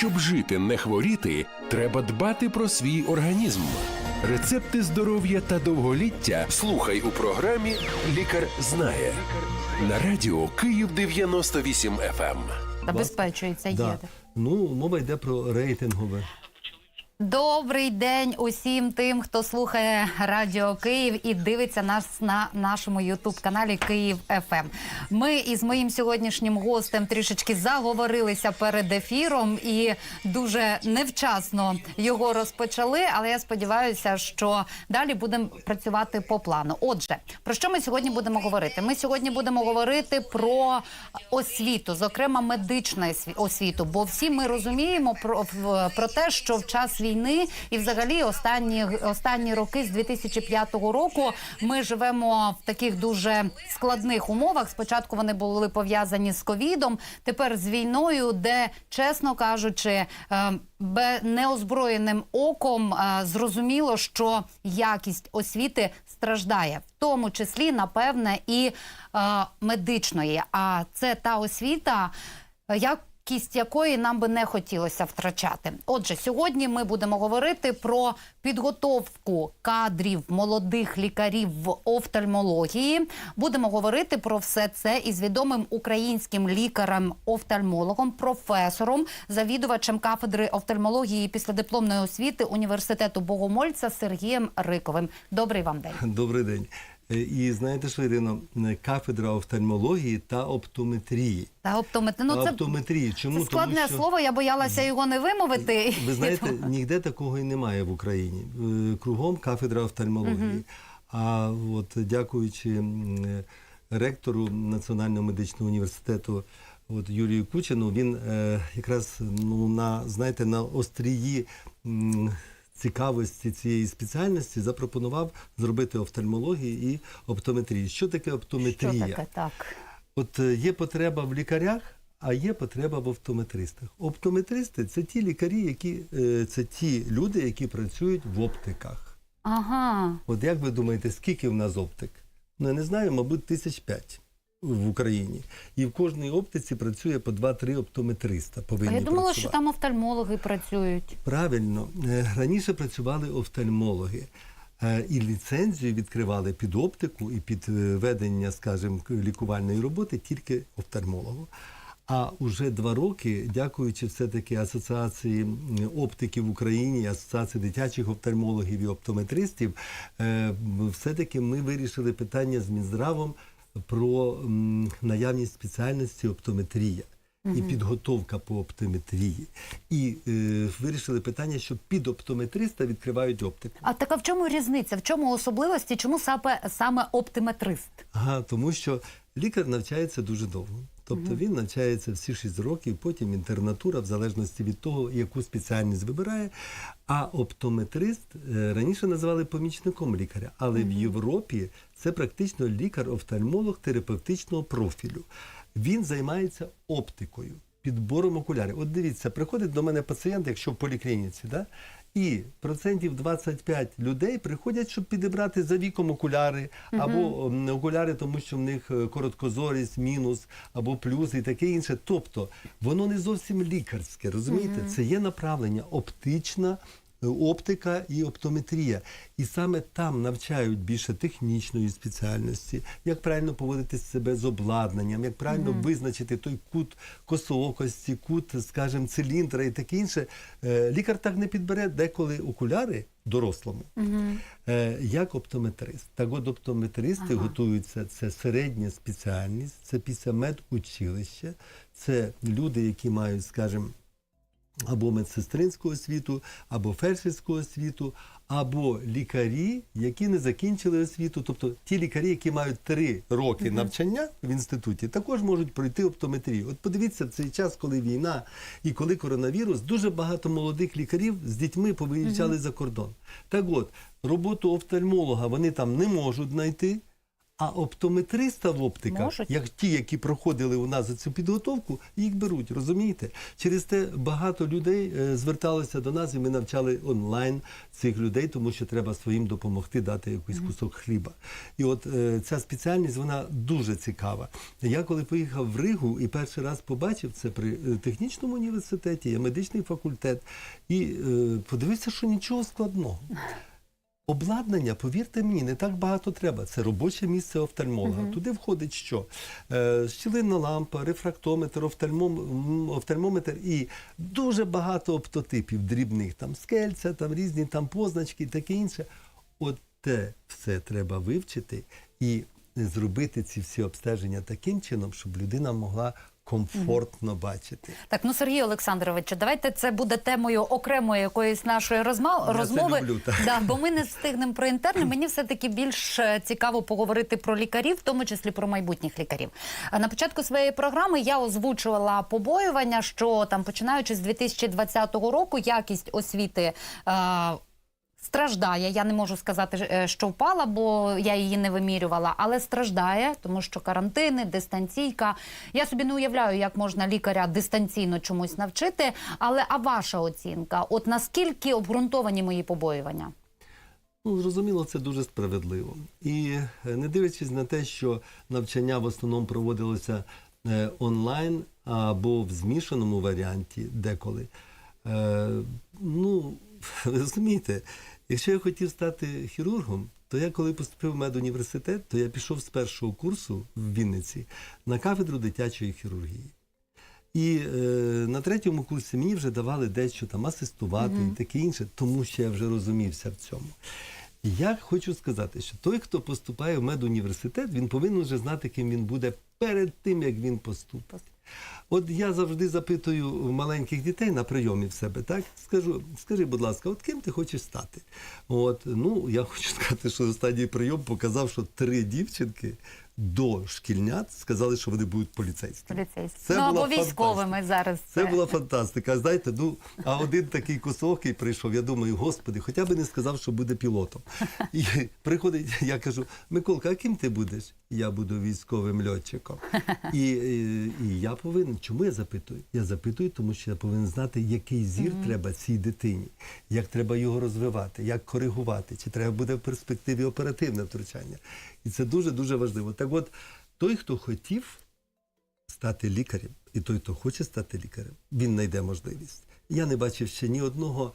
Щоб жити, не хворіти, треба дбати про свій організм. Рецепти здоров'я та довголіття слухай у програмі Лікар знає на радіо Київ 98 FM. Забезпечується Да. є. Ну, мова йде про рейтингове. Добрий день усім тим, хто слухає Радіо Київ і дивиться нас на нашому Ютуб-каналі Київ ФМ. Ми із моїм сьогоднішнім гостем трішечки заговорилися перед ефіром і дуже невчасно його розпочали. Але я сподіваюся, що далі будемо працювати по плану. Отже, про що ми сьогодні будемо говорити? Ми сьогодні будемо говорити про освіту, зокрема медичну осві- освіту. Бо всі ми розуміємо про, про те, що в час війни і взагалі останні останні роки з 2005 року ми живемо в таких дуже складних умовах. Спочатку вони були пов'язані з ковідом, тепер з війною, де чесно кажучи, е, неозброєним оком е, зрозуміло, що якість освіти страждає, в тому числі, напевне, і е, медичної. А це та освіта, е, якість якої нам би не хотілося втрачати. Отже, сьогодні ми будемо говорити про підготовку кадрів молодих лікарів в офтальмології. Будемо говорити про все це із відомим українським лікарем-офтальмологом, професором, завідувачем кафедри офтальмології післядипломної освіти університету Богомольця Сергієм Риковим. Добрий вам день. Добрий день. Е, І знаєте що, Ірино, Е, кафедра офтальмології та оптометрії. Та оптометри. Ну, це, оптометрії. Чому? це складне Тому що, слово. Я боялася його не вимовити. ви знаєте, ніде такого і немає в Україні. Е, Кругом кафедра офтальмології. А от дякуючи е, ректору Національного медичного університету от Юрію Кучину, він е, якраз ну, на, знаєте, на острії. м, Цікавості цієї спеціальності запропонував зробити офтальмологію і оптометрію. Що таке Що оптометрія? таке так? От е, є потреба в лікарях, а є потреба в оптометристах. Оптометристи це ті лікарі, які е, це ті люди, які працюють в оптиках. Ага. От як ви думаєте, скільки в нас оптик? Ну я не знаю, мабуть, тисяч п'ять в Україні. І в кожній оптиці працює по 2-3 оптометриста. А я думала, працювати. що там офтальмологи працюють. Правильно, Е, раніше працювали офтальмологи. е, І ліцензію відкривали під оптику і під е, ведення, скажімо, лікувальної роботи тільки офтальмологу. А уже два роки, дякуючи все-таки Асоціації оптиків в Україні, Асоціації дитячих офтальмологів і оптометристів, е, все-таки ми вирішили питання з Мінздравом про наявність спеціальності оптометрія і підготовка по оптометрії. І е, вирішили питання, що під оптометриста відкривають оптику. А така в чому різниця? В чому особливості? Чому саме, саме оптиметрист? Ага, тому що лікар навчається дуже довго. Тобто він навчається всі 6 років, потім інтернатура, в залежності від того, яку спеціальність вибирає. А оптометрист е, раніше називали помічником лікаря, але в Європі це практично лікар-офтальмолог терапевтичного профілю. Він займається оптикою, підбором окулярів. От дивіться, приходить до мене пацієнт, якщо в поліклініці, да? І процентів 25 людей приходять, щоб підібрати за віком окуляри, або окуляри, тому що в них е, короткозорість, мінус, або плюс і таке інше. Тобто воно не зовсім лікарське, розумієте? Це є направлення оптична. Е, Оптика і оптометрія, і саме там навчають більше технічної спеціальності, як правильно поводити себе з обладнанням, як правильно визначити той кут косоокості, кут, скажімо, циліндра і таке інше. Е, Лікар так не підбере деколи окуляри дорослому, е, як оптометрист. Так от оптометристи готуються, це середня спеціальність, це після медучилища, це люди, які мають, скажімо, або медсестринську освіту, або фельдшерську освіту, або лікарі, які не закінчили освіту. Тобто ті лікарі, які мають три роки навчання в інституті, також можуть пройти оптометрію. От подивіться, в цей час, коли війна і коли коронавірус, дуже багато молодих лікарів з дітьми повиїжджали за кордон. Так от, роботу офтальмолога вони там не можуть знайти. А оптометриста в оптиках, Можуть. як ті, які проходили у нас цю підготовку, їх беруть, розумієте? Через те багато людей е, зверталося до нас, і ми навчали онлайн цих людей, тому що треба своїм допомогти дати якийсь кусок хліба. І от е, ця спеціальність вона дуже цікава. Я коли поїхав в Ригу і перший раз побачив це при е, технічному університеті, є медичний факультет, і подивився, що нічого складного. Обладнання, повірте мені, не так багато треба. Це робоче місце офтальмолога. Туди входить що? Е, щілинна лампа, рефрактометр, офтальмом, офтальмометр і дуже багато оптотипів дрібних. Там скельця, там різні там позначки і таке інше. От те все треба вивчити і зробити ці всі обстеження таким чином, щоб людина могла комфортно бачити. Так, ну Сергій Олександрович, давайте це буде темою окремої якоїсь нашої розмов... Я це розмови. люблю, так. Да, бо ми не встигнемо про інтерни. Мені все таки більш е, цікаво поговорити про лікарів, в тому числі про майбутніх лікарів. На початку своєї програми я озвучувала побоювання, що там починаючи з 2020 року якість освіти. Е, Страждає, я не можу сказати, е, що впала, бо я її не вимірювала, але страждає, тому що карантини, дистанційка. Я собі не уявляю, як можна лікаря дистанційно чомусь навчити. Але а ваша оцінка? От наскільки обґрунтовані мої побоювання? Ну, зрозуміло, це дуже справедливо. І е, не дивлячись на те, що навчання в основному проводилося е, онлайн або в змішаному варіанті деколи. Е, ну, ви розумієте, якщо я хотів стати хірургом, то я коли поступив в медуніверситет, то я пішов з першого курсу в Вінниці на кафедру дитячої хірургії. І е, на третьому курсі мені вже давали дещо там асистувати і таке інше, тому що я вже розумівся в цьому. Я хочу сказати, що той, хто поступає в медуніверситет, він повинен вже знати, ким він буде перед тим, як він поступить. От я завжди запитую маленьких дітей на прийомі в себе, так? Скажу, скажи, будь ласка, от ким ти хочеш стати? От, ну, я хочу сказати, що останній прийом показав, що три дівчинки до шкільнят сказали, що вони будуть поліцейськими. Поліцейські. Це ну або була військовими зараз. Це була фантастика. Знаєте, ну а один такий косоокий прийшов. Я думаю, господи, хоча б не сказав, що буде пілотом. І приходить, я кажу: Миколка, а ким ти будеш? Я буду військовим льотчиком. І, і, і я повинен. Чому я запитую? Я запитую, тому що я повинен знати, який зір треба цій дитині, як треба його розвивати, як коригувати, чи треба буде в перспективі оперативне втручання. І це дуже дуже важливо. Так, от той, хто хотів стати лікарем, і той, хто хоче стати лікарем, він знайде можливість. Я не бачив ще ні одного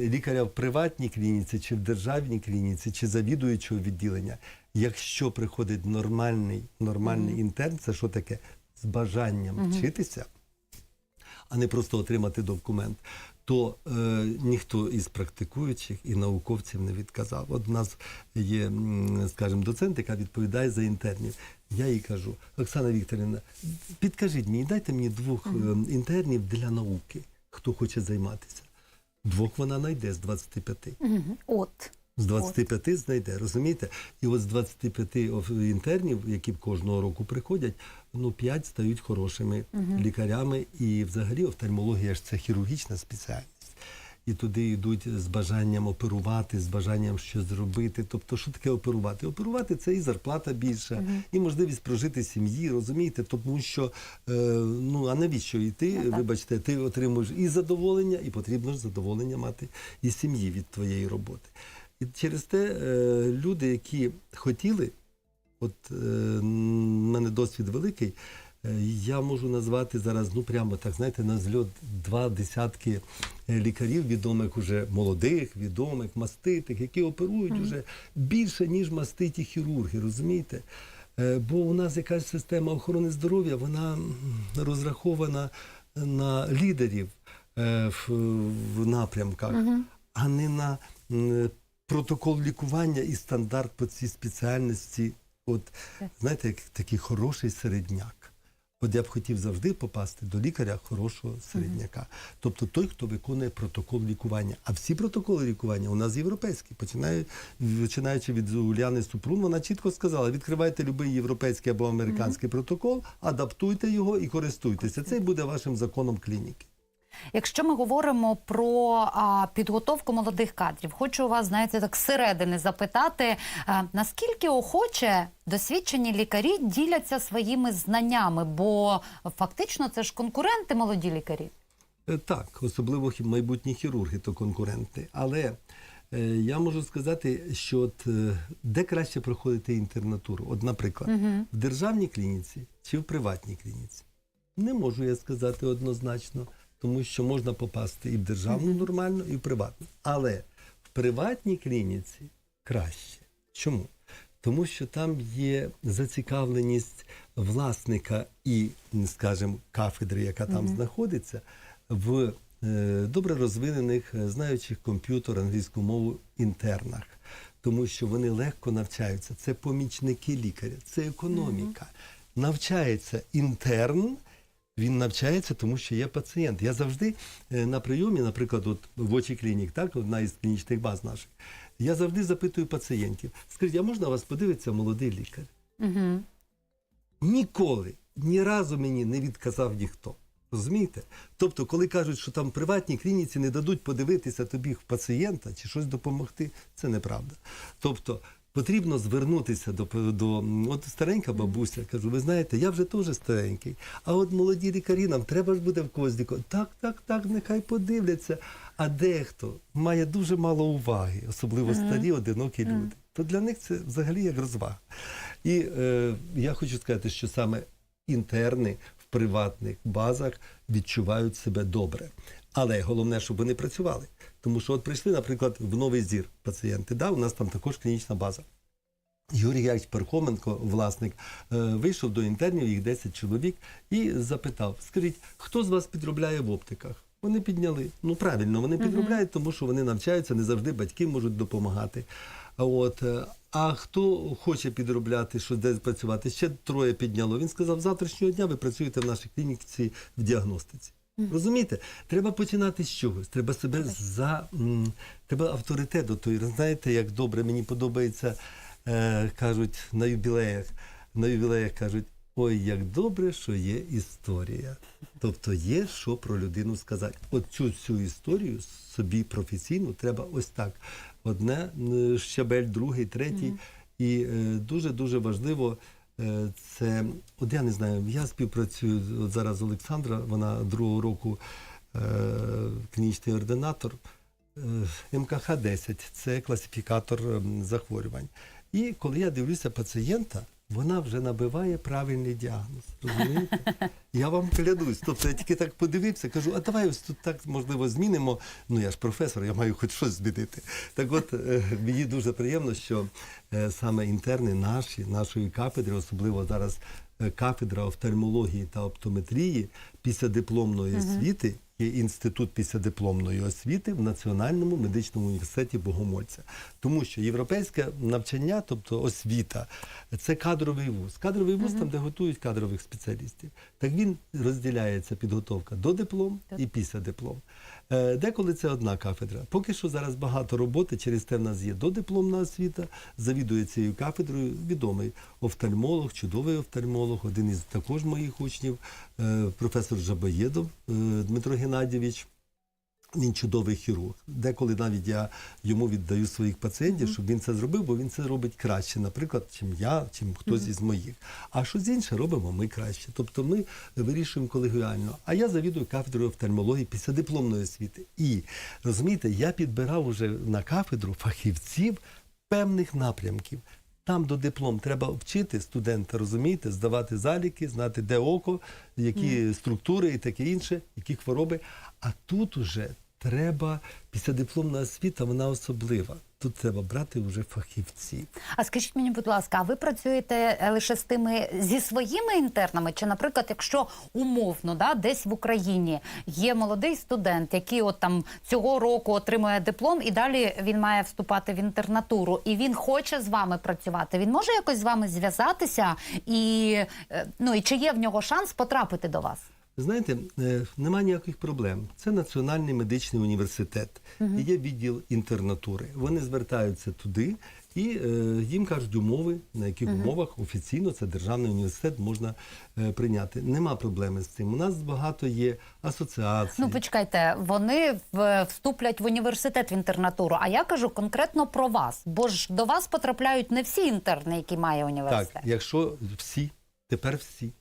лікаря в приватній клініці, чи в державній клініці, чи завідуючого відділення. Якщо приходить нормальний, нормальний інтерн, це що таке? З бажанням вчитися, а не просто отримати документ, то е, ніхто із практикуючих і науковців не відказав. От у нас є, скажімо, доцент, яка відповідає за інтернів. Я їй кажу, Оксана Вікторівна, підкажіть мені, дайте мені двох е, інтернів для науки, хто хоче займатися. Двох вона знайде з 25. Мгм. От. З 25 знайде, розумієте? І от з 25 оф- інтернів, які кожного року приходять, ну 5 стають хорошими лікарями. І взагалі офтальмологія ж це хірургічна спеціальність. І туди йдуть з бажанням оперувати, з бажанням щось зробити. Тобто, що таке оперувати? Оперувати це і зарплата більша, і можливість прожити сім'ї, розумієте? Тому що е, ну а навіщо йти? Ну. Вибачте, ти отримуєш і задоволення, і потрібно ж задоволення мати і сім'ї від твоєї роботи. І через те е, люди, які хотіли, от е, в мене досвід великий, е, я можу назвати зараз, ну прямо так, знаєте, на зльот два десятки е, лікарів, відомих уже молодих, відомих, маститих, які оперують уже більше, ніж маститі хірурги, розумієте? Е, Бо у нас якась система охорони здоров'я, вона розрахована на лідерів е, в, напрямках, а не на протокол лікування і стандарт по цій спеціальності. От знаєте, як такий хороший середняк. От я б хотів завжди попасти до лікаря хорошого середняка. Тобто той, хто виконує протокол лікування. А всі протоколи лікування у нас європейські. Починаю, починаючи від Уляни Супрун, вона чітко сказала: відкривайте будь-який європейський або американський протокол, адаптуйте його і користуйтеся. Це буде вашим законом клініки. Якщо ми говоримо про а, підготовку молодих кадрів, хочу у вас, знаєте, так зсередини запитати, а, наскільки охоче досвідчені лікарі діляться своїми знаннями, бо фактично це ж конкуренти молоді лікарі. Е, Так, особливо майбутні хірурги то конкуренти. Але е, я можу сказати, що от, е, де краще проходити інтернатуру? От, наприклад, в державній клініці чи в приватній клініці? Не можу я сказати однозначно, тому що можна попасти і в державну нормально, і в приватну. Але в приватній клініці краще. Чому? Тому що там є зацікавленість власника і, скажімо, кафедри, яка там знаходиться, в е, добре розвинених, е, знаючих комп'ютер, англійську мову інтернах. Тому що вони легко навчаються. Це помічники лікаря, це економіка. Навчається інтерн, він навчається, тому що є пацієнт. Я завжди е, на прийомі, наприклад, от в очі клінік, так, одна із клінічних баз наших, я завжди запитую пацієнтів: скажіть, а можна вас подивитися молодий лікар? Угу. Ніколи, ні разу мені не відказав ніхто. Розумієте? Тобто, коли кажуть, що там в приватній клініці не дадуть подивитися тобі в пацієнта чи щось допомогти, це неправда. Тобто, потрібно звернутися до, до от старенька бабуся, кажу, ви знаєте, я вже теж старенький, а от молоді лікарі нам треба ж буде в когось. Так, так, так, нехай подивляться. А дехто має дуже мало уваги, особливо старі, одинокі люди. То для них це взагалі як розвага. І е, я хочу сказати, що саме інтерни в приватних базах відчувають себе добре. Але головне, щоб вони працювали. Тому що от прийшли, наприклад, в Новий Зір пацієнти. Да, у нас там також клінічна база. Юрій Якович Пархоменко, власник, е, вийшов до інтернів, їх 10 чоловік, і запитав: скажіть, хто з вас підробляє в оптиках? Вони підняли. Ну правильно, вони підробляють, тому що вони навчаються, не завжди батьки можуть допомагати. От, е, а хто хоче підробляти, що десь працювати? Ще троє підняло. Він сказав, завтрашнього дня ви працюєте в нашій клініці в діагностиці. Розумієте, треба починати з чогось. Треба себе за треба авторитет до той. Знаєте, як добре мені подобається, е, кажуть на юбілеях. На ювілеях кажуть: ой, як добре, що є історія. Тобто є що про людину сказати. От цю всю історію собі професійну треба ось так. Одне щабель, другий, третій. І дуже дуже важливо. Е, Це, от я не знаю, я співпрацюю от зараз Олександра, вона другого року е, клінічний ординатор. Е, МКХ-10 це класифікатор ем, захворювань. І коли я дивлюся пацієнта, вона вже набиває правильний діагноз. Розумієте? Я вам клянусь. Тобто я тільки так подивився, кажу, а давай ось тут так можливо змінимо. Ну я ж професор, я маю хоч щось змінити. Так от е, мені дуже приємно, що е, саме інтерни наші, нашої кафедри, особливо зараз кафедра офтальмології та оптометрії після дипломної освіти. Інститут післядипломної освіти в Національному медичному університеті Богомольця. Тому що європейське навчання, тобто освіта, це кадровий вуз. Кадровий вуз там, де готують кадрових спеціалістів. Так він розділяється підготовка до диплом і після диплом. Е, Деколи це одна кафедра. Поки що зараз багато роботи, через те в нас є додипломна освіта, завідує цією кафедрою відомий офтальмолог, чудовий офтальмолог, один із також моїх учнів, е, професор Жабоєдов е, Дмитро Геннадійович. Він чудовий хірург. Деколи навіть я йому віддаю своїх пацієнтів, щоб він це зробив, бо він це робить краще, наприклад, чим я, чим хтось із моїх. А щось інше робимо ми краще. Тобто ми вирішуємо колегіально. А я завідую кафедрою офтальмології після дипломної освіти. І розумієте, я підбирав уже на кафедру фахівців певних напрямків. Там до диплом треба вчити студента, розумієте, здавати заліки, знати, де око, які структури і таке інше, які хвороби. А тут уже треба післядипломна освіта, вона особлива. Тут треба брати вже фахівців. А скажіть мені, будь ласка, а ви працюєте е, лише з тими зі своїми інтернами? Чи, наприклад, якщо умовно, да, десь в Україні є молодий студент, який от там цього року отримує диплом, і далі він має вступати в інтернатуру, і він хоче з вами працювати, він може якось з вами зв'язатися, і е, ну і чи є в нього шанс потрапити до вас? Знаєте, е, нема ніяких проблем. Це Національний медичний університет, і є відділ інтернатури. Вони звертаються туди, І е, їм кажуть умови, на яких умовах офіційно це державний університет можна е, прийняти. Нема проблеми з цим. У нас багато є асоціацій. Ну, почекайте, вони в- вступлять в університет в інтернатуру. А я кажу конкретно про вас, бо ж до вас потрапляють не всі інтерни, які має університет. Так, якщо всі, тепер всі.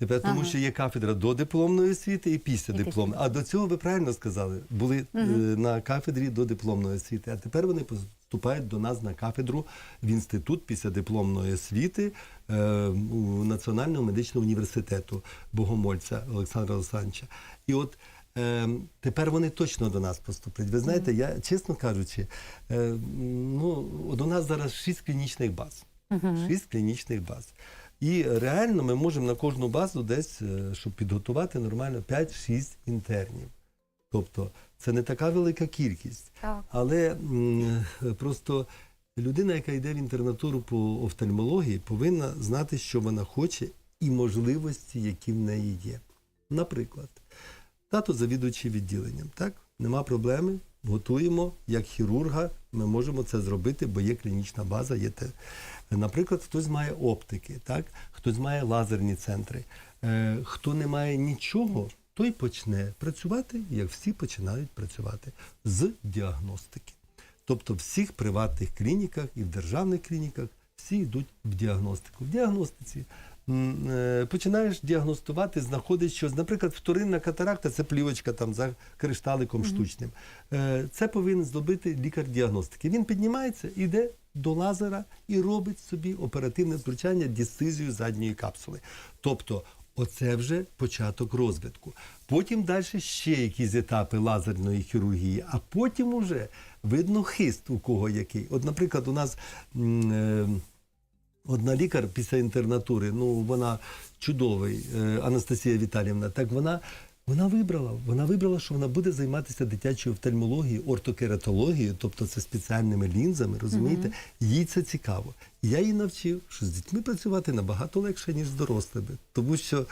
Тепер тому, Ага. що є кафедра до дипломної освіти і після дипломної. А до цього ви правильно сказали, були е, на кафедрі до дипломної освіти. А тепер вони поступають до нас на кафедру в інститут після дипломної освіти е, у Національного медичного університету Богомольця Олександра Олександровича. І от е, тепер вони точно до нас поступлять. Ви знаєте, я чесно кажучи, е, ну от у нас зараз шість клінічних баз. Шість клінічних баз. І реально ми можемо на кожну базу десь, е, щоб підготувати нормально 5-6 інтернів. Тобто це не така велика кількість. Так. Але м, просто людина, яка йде в інтернатуру по офтальмології, повинна знати, що вона хоче, і можливості, які в неї є. Наприклад, тато завідуючий відділенням, так? Нема проблеми, готуємо як хірурга, ми можемо це зробити, бо є клінічна база, є те. Наприклад, хтось має оптики, так? хтось має лазерні центри. Е, хто не має нічого, той почне працювати, як всі починають працювати з діагностики. Тобто в всіх приватних клініках і в державних клініках всі йдуть в діагностику. В діагностиці починаєш діагностувати, знаходиш щось. Наприклад, вторинна катаракта це плівочка там за кришталиком штучним. Е, Це повинен зробити лікар діагностики. Він піднімається, іде до лазера і робить собі оперативне втручання дисцизію задньої капсули. Тобто, Оце вже початок розвитку. Потім далі ще якісь етапи лазерної хірургії, а потім уже видно хист у кого який. От, наприклад, у нас м, е, одна лікар після інтернатури, ну вона чудовий, е, Анастасія Віталіївна, так вона. Вона вибрала, вона вибрала, що вона буде займатися дитячою офтальмологією, ортокератологією, тобто це спеціальними лінзами, розумієте? Їй це цікаво. Я її навчив, що з дітьми працювати набагато легше, ніж з дорослими. Тому що,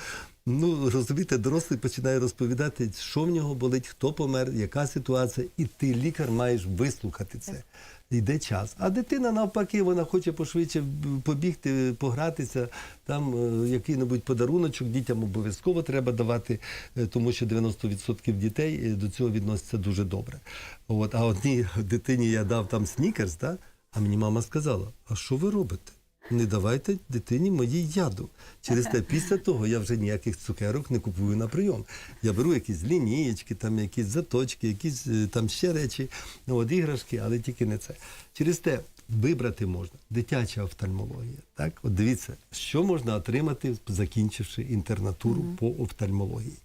ну розумієте, дорослий починає розповідати, що в нього болить, хто помер, яка ситуація, і ти, лікар, маєш вислухати це. Йде час. А дитина навпаки, вона хоче пошвидше побігти, погратися. Там е, який-небудь подаруночок дітям обов'язково треба давати, е, тому що 90% дітей е, до цього відносяться дуже добре. От, а одній дитині я дав там снікерс, да? а мені мама сказала: а що ви робите? Не давайте дитині моїй яду. Через те, після того я вже ніяких цукерок не купую на прийом. Я беру якісь лінієчки, там якісь заточки, якісь е, там ще речі, ну, от іграшки, але тільки не це. Через те вибрати можна дитяча офтальмологія. Так, от дивіться, що можна отримати, закінчивши інтернатуру по офтальмології.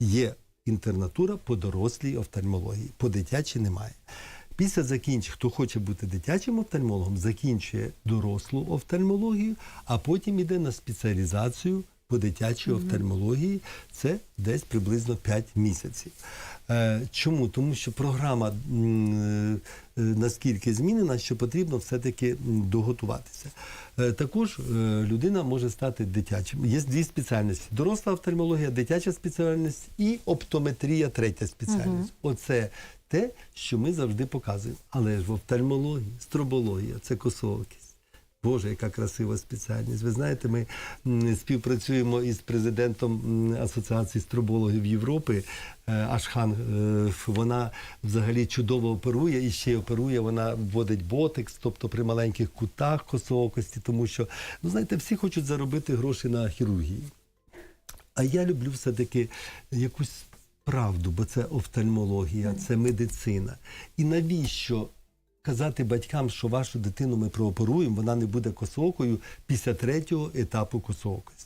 Є інтернатура по дорослій офтальмології, по дитячій немає. Після закінчення, хто хоче бути дитячим офтальмологом, закінчує дорослу офтальмологію, а потім йде на спеціалізацію по дитячій офтальмології. Це десь приблизно 5 місяців. Е, чому? Тому що програма е, наскільки змінена, що потрібно все-таки доготуватися. Е, Також людина може стати дитячим. Є дві спеціальності: доросла офтальмологія, дитяча спеціальність і оптометрія, третя спеціальність. Оце те, що ми завжди показуємо. Але ж в офтальмології, стробологія це косоокість. Боже, яка красива спеціальність. Ви знаєте, ми співпрацюємо із президентом Асоціації стробологів Європи е, Ашхан. Е, Вона взагалі чудово оперує і ще й оперує. Вона вводить ботекс, тобто при маленьких кутах косоокості, тому що ну знаєте, всі хочуть заробити гроші на хірургії. А я люблю все-таки якусь правду, бо це офтальмологія, це медицина. І навіщо казати батькам, що вашу дитину ми прооперуємо, вона не буде косоокою після третього етапу косоокості?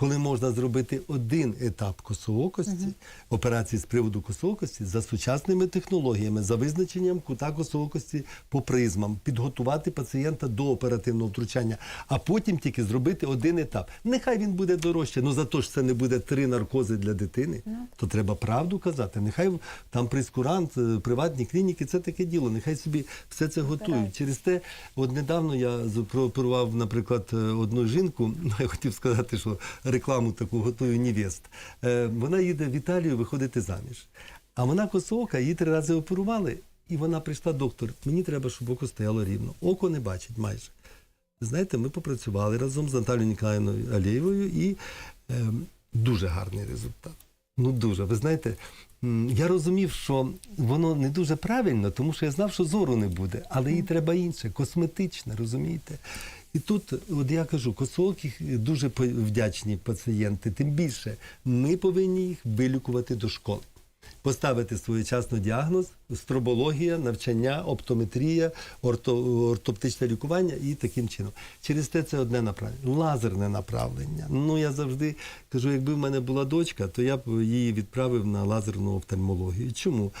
Коли можна зробити один етап косоокості, операції з приводу косоокості за сучасними технологіями, за визначенням кута косоокості по призмам, підготувати пацієнта до оперативного втручання, а потім тільки зробити один етап. Нехай він буде дорожче, але зато ж це не буде три наркози для дитини. То треба правду казати. Нехай там прескурант, е, приватні клініки, це таке діло. Нехай собі все це готують. Через те, от недавно я прооперував, наприклад, е, одну жінку. Я хотів сказати, що рекламу таку готую невест. Е, Вона їде в Італію виходити заміж. А вона косоока, її три рази оперували. І вона прийшла, доктор, мені треба, щоб око стояло рівно. Око не бачить майже. Знаєте, ми попрацювали разом з Наталією Ніколаївною Алєєвою і ем, дуже гарний результат. Ну дуже. Ви знаєте, я розумів, що воно не дуже правильно, тому що я знав, що зору не буде, але їй треба інше, косметичне, розумієте? І тут, от я кажу, косоокі дуже вдячні пацієнти. Тим більше ми повинні їх вилікувати до школи. Поставити своєчасно діагноз, стробологія, навчання, оптометрія, орто, ортоптичне лікування і таким чином. Через те це одне направлення. Лазерне направлення. Ну я завжди кажу, якби в мене була дочка, то я б її відправив на лазерну офтальмологію. Чому?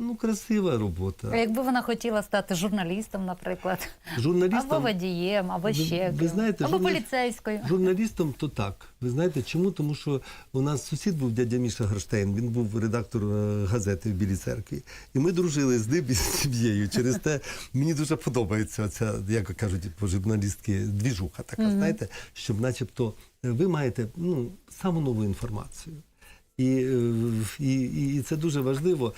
Ну, красива робота. А якби вона хотіла стати журналістом, наприклад, Журналістом або водієм, або ще ви ким. знаєте, або журнал- поліцейською. Журналістом то так. Ви знаєте чому? Тому що у нас сусід був дядя Міша Горштейн, він був редактор е, газети в Білій церкві. І ми дружили з ним і з сім'єю. Через те мені дуже подобається ця, як кажуть по журналістки, двіжуха така, знаєте, щоб начебто е, ви маєте ну, саму нову інформацію. Е, і, і, і це дуже важливо.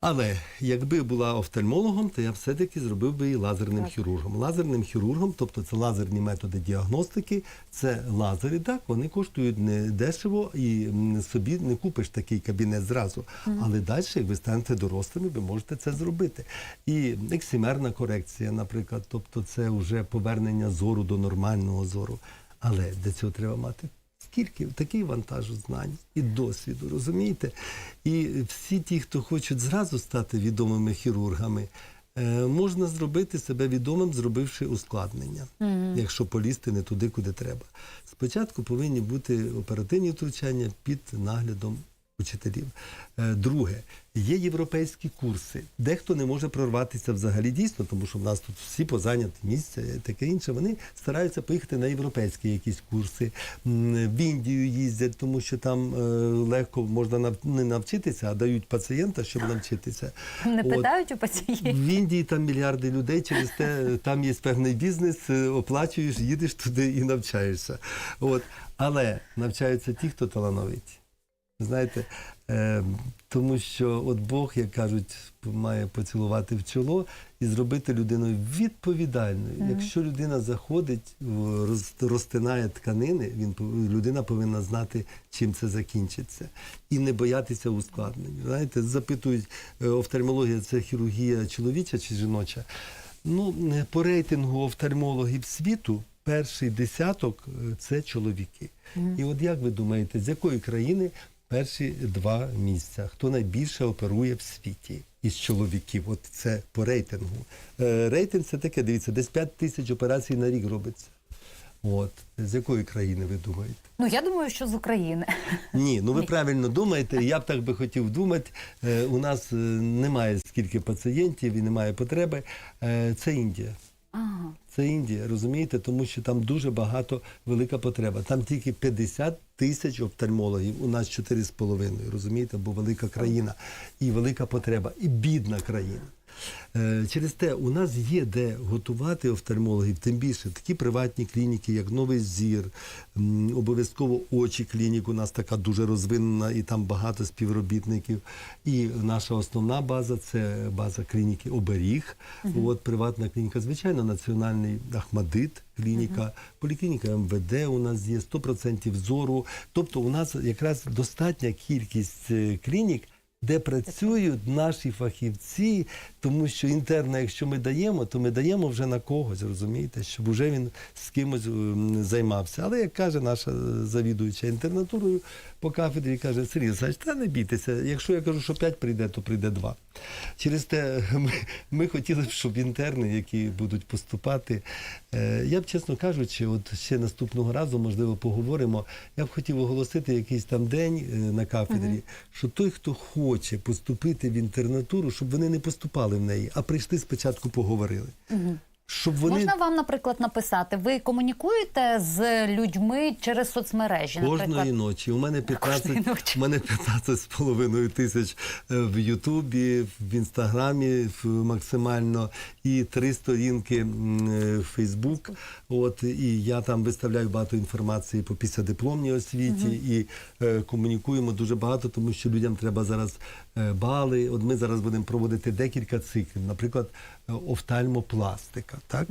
Але якби була офтальмологом, то я все-таки зробив би її лазерним Так. хірургом. Лазерним хірургом, тобто це лазерні методи діагностики, це лазери, так, вони коштують не дешево і собі не купиш такий кабінет зразу. Але далі, як ви станете дорослими, ви можете це зробити. І ексимерна корекція, наприклад, тобто це вже повернення зору до нормального зору. Але для цього треба мати Скільки такий вантаж знань і досвіду, розумієте? І всі ті, хто хочуть зразу стати відомими хірургами, е, можна зробити себе відомим, зробивши ускладнення, якщо полізти не туди, куди треба. Спочатку повинні бути оперативні втручання під наглядом учителів. Е, Друге, є європейські курси. Дехто не може прорватися взагалі дійсно, тому що в нас тут всі позайняті місця, таке інше. Вони стараються поїхати на європейські якісь курси. В Індію їздять, тому що там е, легко можна не навчитися, а дають пацієнта, щоб навчитися. Не От. питають у пацієнтів. В Індії там мільярди людей, через те там є певний бізнес, е, оплачуєш, їдеш туди і навчаєшся. От. Але навчаються ті, хто талановиті. Знаєте, е, тому що от Бог, як кажуть, має поцілувати в чоло і зробити людину відповідальною. Якщо людина заходить, роз, розтинає тканини, він людина повинна знати, чим це закінчиться, і не боятися ускладнень. Знаєте, запитують, е, офтальмологія це хірургія чоловіча чи жіноча. Ну, е, по рейтингу офтальмологів світу перший десяток е, це чоловіки. І от як ви думаєте, з якої країни перші два місця? Хто найбільше оперує в світі із чоловіків? От це по рейтингу. Е, Рейтинг це таке, дивіться, десь 5 тисяч операцій на рік робиться. От. З якої країни ви думаєте? Ну я думаю, що з України. Ні, ну ви правильно думаєте. Я б так би хотів думати. Е, у нас е, немає скільки пацієнтів і немає потреби. Е, це Індія. Ага. Це Індія, розумієте, тому що там дуже багато велика потреба. Там тільки 50 тисяч офтальмологів, у нас 4,5, розумієте, бо велика країна і велика потреба, і бідна країна. Е, Через те у нас є де готувати офтальмологів, тим більше такі приватні клініки, як Новий Зір, обов'язково очі клінік. У нас така дуже розвинена, і там багато співробітників. І наша основна база це база клініки Оберіг. От приватна клініка, звичайно, національний Ахмадит клініка, поліклініка МВД у нас є 100% зору. Тобто у нас якраз достатня кількість е, клінік. Де працюють наші фахівці, тому що інтерна, якщо ми даємо, то ми даємо вже на когось, розумієте, щоб вже він з кимось ем, займався. Але як каже наша е, завідуюча інтернатурою по кафедрі, каже Сергій Олександрович, та не бійтеся. Якщо я кажу, що 5 прийде, то прийде 2. Через те ми, ми хотіли б, щоб інтерни, які будуть поступати, е, я б чесно кажучи, от ще наступного разу, можливо, поговоримо. Я б хотів оголосити якийсь там день е, на кафедрі, що той, хто хоче поступити в інтернатуру, щоб вони не поступали в неї, а прийшли спочатку поговорили. Щоб вони Можна вам, наприклад, написати, ви комунікуєте з людьми через соцмережі? Кожної наприклад? ночі. У мене 15, ночі. у мене 15 з половиною тисяч е, в Ютубі, в Інстаграмі в- максимально, і три сторінки е, в Фейсбук. От і я там виставляю багато інформації по післядипломній освіті і е, комунікуємо дуже багато, тому що людям треба зараз е, бали. От ми зараз будемо проводити декілька циклів, наприклад, офтальмопластика, так?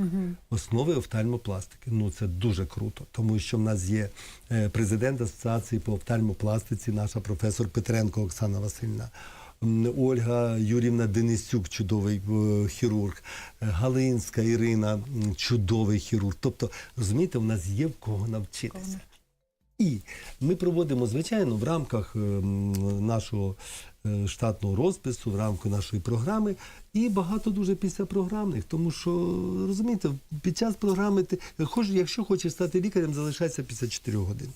Основи офтальмопластики. Ну це дуже круто, тому що в нас є е, президент асоціації по офтальмопластиці, наша професор Петренко Оксана Васильівна. Ольга Юрівна Денисюк, чудовий е, хірург, е, Галинська Ірина, чудовий хірург. Тобто, розумієте, в нас є в кого навчитися. І ми проводимо, звичайно, в рамках е, нашого штатного розпису, в рамках нашої програми, і багато дуже післяпрограмних. Тому що, розумієте, під час програми ти хоч, якщо хочеш стати лікарем, залишайся після 4 годин.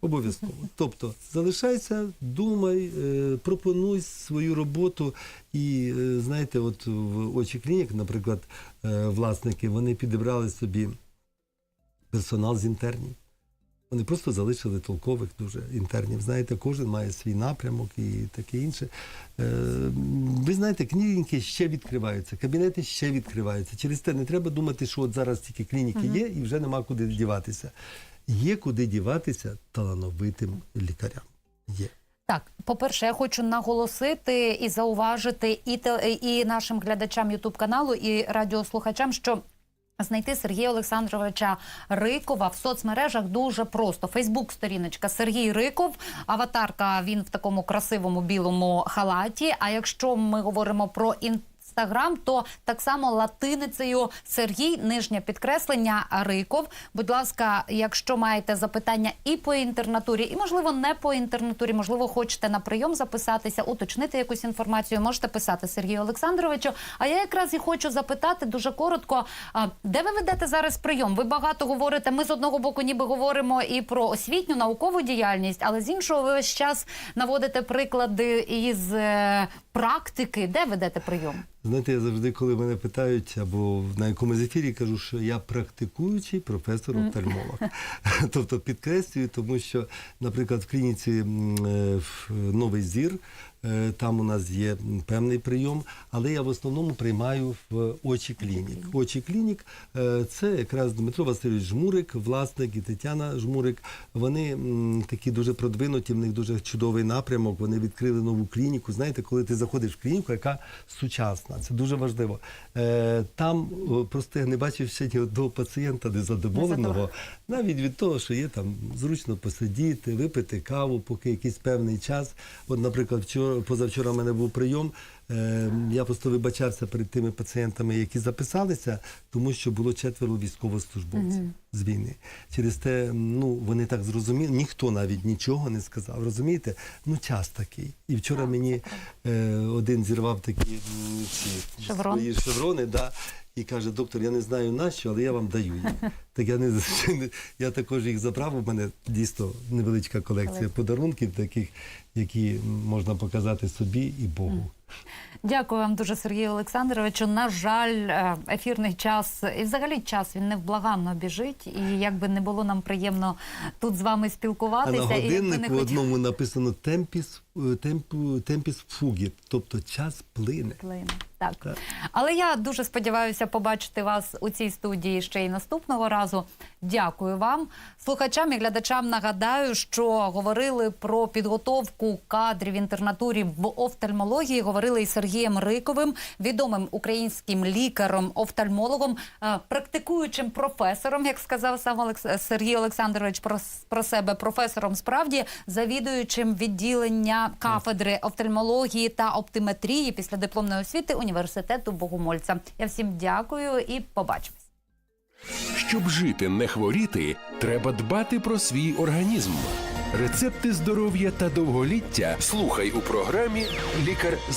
Обов'язково. Тобто залишайся, думай, е, пропонуй свою роботу. І е, знаєте, от в очі клінік, наприклад, е, власники, вони підібрали собі персонал з інтернів. Вони просто залишили толкових дуже інтернів. Знаєте, кожен має свій напрямок і таке інше. Е, ви знаєте, клініки ще відкриваються, кабінети ще відкриваються. Через те не треба думати, що от зараз тільки клініки є і вже нема куди діватися. Є куди діватися талановитим лікарям. Є. Так, по-перше, я хочу наголосити і зауважити і, і нашим глядачам Ютуб каналу, і радіослухачам, що. Знайти Сергія Олександровича Рикова в соцмережах дуже просто. Фейсбук-сторіночка Сергій Риков, аватарка. Він в такому красивому білому халаті. А якщо ми говоримо про інстаграм, то так само латиницею Сергій, нижнє підкреслення Риков. Будь ласка, якщо маєте запитання і по інтернатурі, і можливо не по інтернатурі, можливо, хочете на прийом записатися, уточнити якусь інформацію, можете писати Сергію Олександровичу. А я якраз і хочу запитати дуже коротко, де ви ведете зараз прийом? Ви багато говорите. Ми з одного боку, ніби говоримо і про освітню наукову діяльність, але з іншого, ви весь час наводите приклади із е, практики. Де ведете прийом? Знаєте, я завжди, коли мене питають або на якомусь ефірі, кажу, що я практикуючий професор-офтальмолог. Тобто підкреслюю, тому що, наприклад, в клініці е, в Новий Зір. Е, Там у нас є певний прийом, але я в основному приймаю в очі клінік. Очі клінік е, це якраз Дмитро Васильович Жмурик, власник і Тетяна Жмурик. Вони такі дуже продвинуті, в них дуже чудовий напрямок. Вони відкрили нову клініку. Знаєте, коли ти заходиш в клініку, яка сучасна, це дуже важливо. Е, Там просто я не бачив ще ні одного пацієнта незадоволеного, навіть від того, що є там зручно посидіти, випити каву, поки якийсь певний час. От, наприклад, вчора, позавчора в мене був прийом. Е, Я просто вибачався перед тими пацієнтами, які записалися, тому що було четверо військовослужбовців з війни. Через те, ну вони так зрозуміли, ніхто навіть нічого не сказав. Розумієте? Ну час такий. І вчора мені е, один зірвав такі ці Шеврон. свої шеврони, да, і каже, доктор, я не знаю нащо, але я вам даю їх. Так я не я також їх забрав. У мене дійсно невеличка колекція подарунків, таких, які можна показати собі і Богу. Дякую вам дуже, Сергію Олександровичу. На жаль, е, ефірний час і взагалі час він невблаганно біжить. І якби не було нам приємно тут з вами А спілкуватися. на і годиннику хотів- одному написано темпіс, темп, темпіс фугіт, тобто час плине. Плине. Так. Так. Але я дуже сподіваюся побачити вас у цій студії ще й наступного разу. Дякую вам. Слухачам і глядачам нагадаю, що говорили про підготовку кадрів інтернатурі в офтальмології. Говорили із Сергієм Риковим, відомим українським лікарем, офтальмологом, е, практикуючим професором, як сказав сам Олекс... Сергій Олександрович про, про себе, професором справді, завідуючим відділення кафедри офтальмології та оптиметрії після дипломної освіти університету Богомольця. Я всім дякую і побачимось. Щоб жити, не хворіти, треба дбати про свій організм. Рецепти здоров'я та довголіття слухай у програмі Лікар знає.